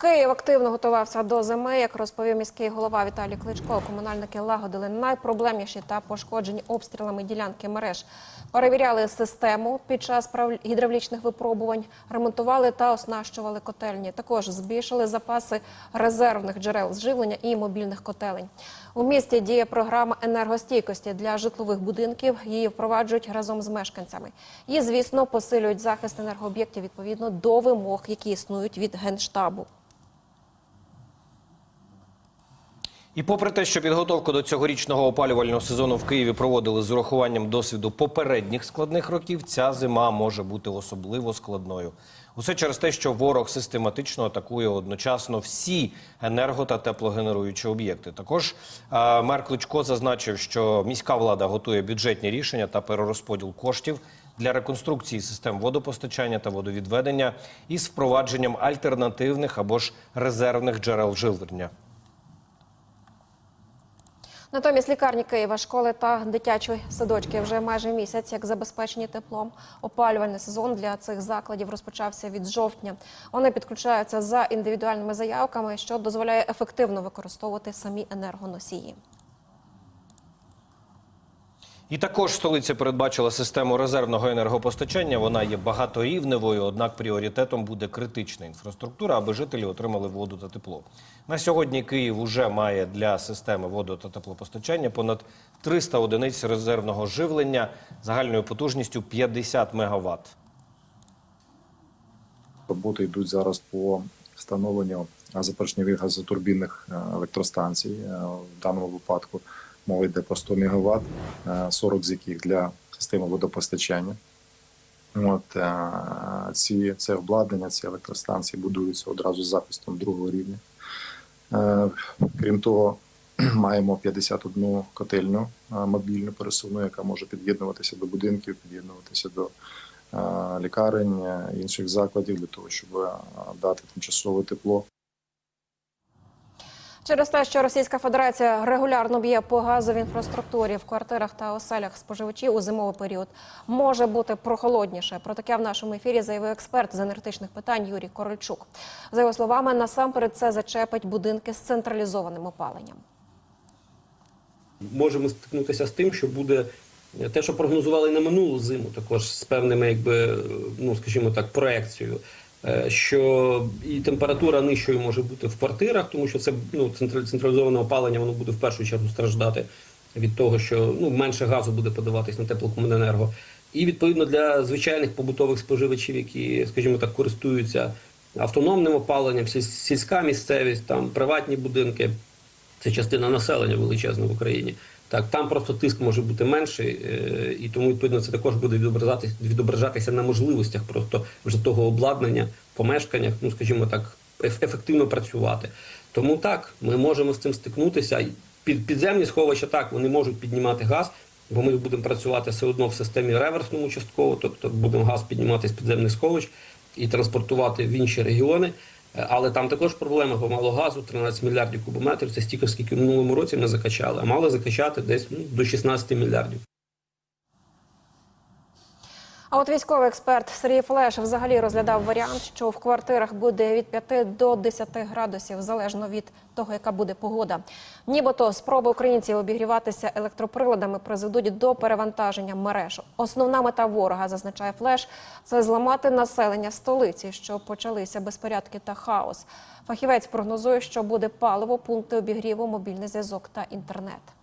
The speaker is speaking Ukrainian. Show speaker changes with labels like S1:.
S1: Київ активно готувався до зими. Як розповів міський голова Віталій Кличко, комунальники лагодили найпроблемніші та пошкоджені обстрілами ділянки мереж. Перевіряли систему під час гідравлічних випробувань, ремонтували та оснащували котельні. Також збільшили запаси резервних джерел зживлення і мобільних котелень. У місті діє програма енергостійкості для житлових будинків. Її впроваджують разом з мешканцями. І, звісно, посилюють захист енергооб'єктів відповідно до вимог, які існують від генштабу.
S2: І попри те, що підготовку до цьогорічного опалювального сезону в Києві проводили з урахуванням досвіду попередніх складних років, ця зима може бути особливо складною. Усе через те, що ворог систематично атакує одночасно всі енерго та теплогенеруючі об'єкти. Також е, мер Кличко зазначив, що міська влада готує бюджетні рішення та перерозподіл коштів для реконструкції систем водопостачання та водовідведення із впровадженням альтернативних або ж резервних джерел живлення.
S1: Натомість лікарні Києва, школи та дитячі садочки вже майже місяць як забезпечені теплом. Опалювальний сезон для цих закладів розпочався від жовтня. Вони підключаються за індивідуальними заявками, що дозволяє ефективно використовувати самі енергоносії.
S2: І також столиця передбачила систему резервного енергопостачання. Вона є багаторівневою, однак пріоритетом буде критична інфраструктура, аби жителі отримали воду та тепло. На сьогодні Київ уже має для системи водо та теплопостачання понад 300 одиниць резервного живлення загальною потужністю 50 МВт.
S3: Роботи йдуть зараз по встановленню запорожньових газотурбінних е, електростанцій. Е, В даному випадку мова йде про 100 МВт, 40 з яких для системи водопостачання. От е, ці це обладнання, ці електростанції будуються одразу з захистом другого рівня. Е, Крім того, маємо 51 котельню е, мобільну пересувну, яка може під'єднуватися до будинків, під'єднуватися до е, лікарень, е, інших закладів для того, щоб е, дати тимчасове тепло.
S1: Через те, що Російська Федерація регулярно б'є по газовій інфраструктурі в квартирах та оселях споживачів у зимовий період, може бути прохолодніше. Про таке в нашому ефірі заявив експерт з енергетичних питань Юрій Корольчук. За його словами, насамперед це зачепить будинки з централізованим опаленням.
S4: можемо стикнутися з тим, що буде те, що прогнозували на минулу зиму, також з певними, якби ну скажімо так, проекцією. Е, Що і температура нижчою може бути в квартирах, тому що це ну централізоване опалення, воно буде в першу чергу страждати від того, що ну менше газу буде подаватись на теплокомуненерго. І відповідно для звичайних побутових споживачів, які, скажімо так, користуються автономним опаленням, сільська місцевість, там приватні будинки, це частина населення величезна в Україні. Так, там просто тиск може бути менший, е, і тому відповідно це також буде відображатися, відображатися на можливостях просто вже того обладнання, помешканнях, ну скажімо так, еф- ефективно працювати. Тому так, ми можемо з цим стикнутися. Під підземні сховища так вони можуть піднімати газ, бо ми будемо працювати все одно в системі реверсному частково, тобто будемо газ піднімати з підземних сховищ і транспортувати в інші регіони. Е, Але там також проблема, бо мало газу, 13 мільярдів кубометрів. Це стільки, скільки в минулому році ми закачали, а мали закачати десь ну, до 16 мільярдів.
S1: А от військовий експерт Сергій Флеш взагалі розглядав варіант, що в квартирах буде від 5 до 10 градусів, залежно від того, яка буде погода. Нібито спроби українців обігріватися електроприладами призведуть до перевантаження мереж. Основна мета ворога, зазначає Флеш, це зламати населення столиці, що почалися безпорядки та хаос. Фахівець прогнозує, що буде паливо, пункти обігріву, мобільний зв'язок та інтернет.